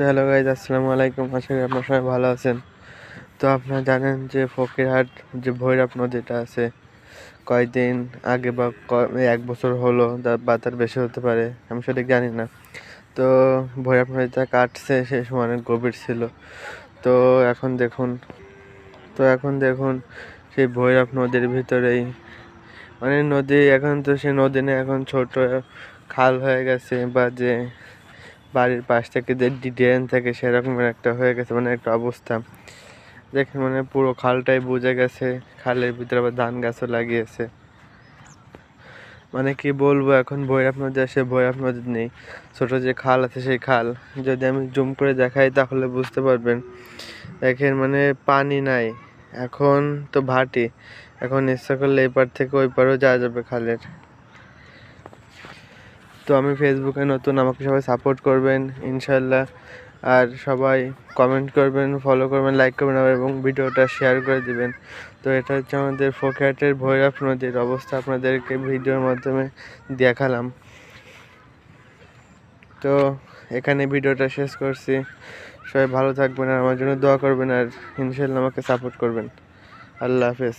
তো hello guys আসসালামু আলাইকুম। আশা করি আপনার সবাই ভালো আছেন। তো আপনারা জানেন যে ফকিরহাট যে ভৈরব নদীটা আছে কয়েকদিন আগে বা এক বছর হলো বা তার বেশি হতে পারে, আমি সঠিক জানি না। তো ভৈরব নদীটা কাটছে সেই সময় অনেক গভীর ছিল। তো এখন দেখুন, তো এখন দেখুন, সেই ভৈরব নদীর ভিতরেই মানে নদী এখন তো সে নদী এখন ছোট, খাল হয়ে গেছে বা যে বাড়ির পাশ থেকে যে ড্রেন থাকে সেরকমের একটা হয়ে গেছে মানে একটা অবস্থা। দেখে মানে পুরো খালটাই বুঝে গেছে, খালের ভিতরে আবার ধান গাছও লাগিয়েছে। মানে কি বলব, এখন ভৈরব নদী আসে ভৈরব নদী নেই। ছোট যে খাল আছে সেই খাল। যদি আমি জুম করে দেখাই তাহলে বুঝতে পারবেন। দেখেন মানে পানি নাই, এখন তো ভাটি। এখন ইচ্ছা করলে এই পার থেকে ওই পারেও যাওয়া যাবে খালের। তো আমি ফেসবুকে নতুন, আমাকে সবাই সাপোর্ট করবেন ইনশাল্লাহ আর সবাই কমেন্ট করবেন ফলো করবেন লাইক করবেন এবং ভিডিওটা শেয়ার করে দিবেন। তো এটা হচ্ছে আমাদের ফোকহাটের ভৈরব নদীর অবস্থা, আপনাদেরকে ভিডিওর মাধ্যমে দেখালাম। তো এখানে ভিডিওটা শেষ করছি। সবাই ভালো থাকবেন আর আমার জন্য দোয়া করবেন আর ইনশাল্লাহ আমাকে সাপোর্ট করবেন। আল্লাহ হাফেজ।